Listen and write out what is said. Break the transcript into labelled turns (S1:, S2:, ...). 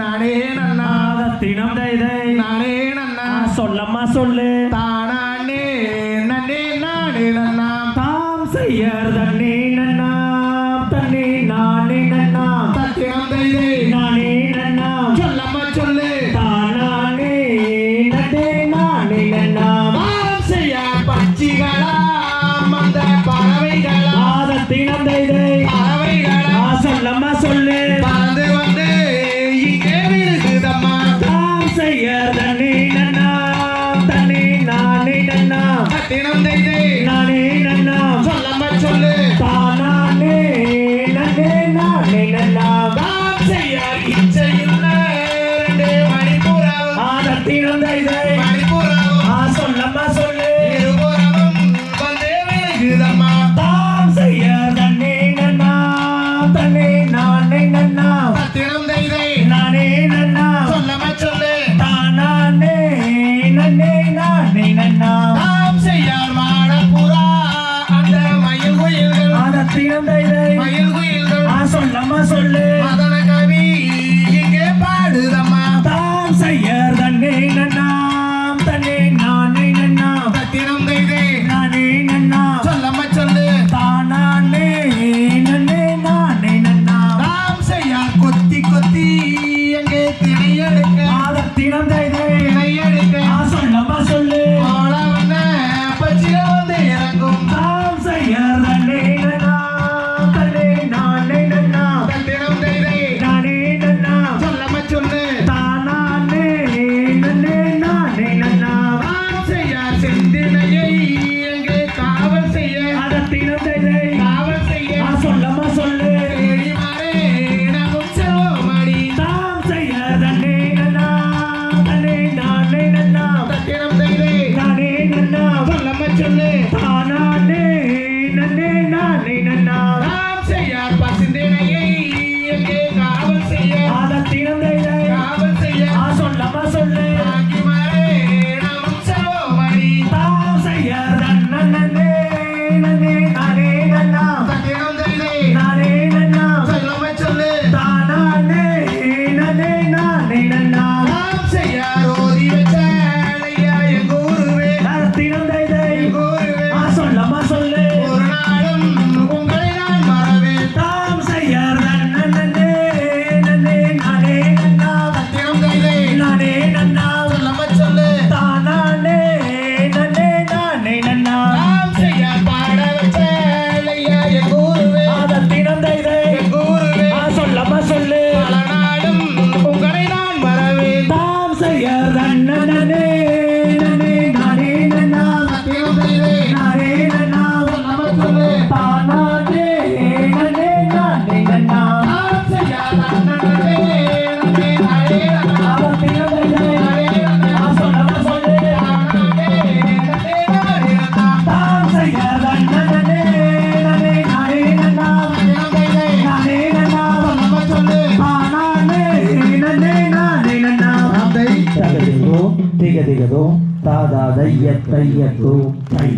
S1: நானே நன்னா.
S2: தினம் தை தை
S1: நானே நன்னா.
S2: சொல்லம்மா சொல்லு.
S1: தானானே நன்னே நானே நன்னா.
S2: தாம் செய்யர் தன்னே நன்னா. தன்னே நானே நன்னா.
S1: தினம் தை
S2: நானே நன்னா.
S1: சொல்லம்மா சொல்லு.
S2: தானானே நன்னே நானே நன்னா. மணிப்பூரா சொல்லம்மா சொல்லு.
S1: இருபுறமும் வந்தே
S2: விழுகுதம்மா
S1: Carolina. নন্দনে
S2: திக திகதோ தாதா தைய தையத்தோ தை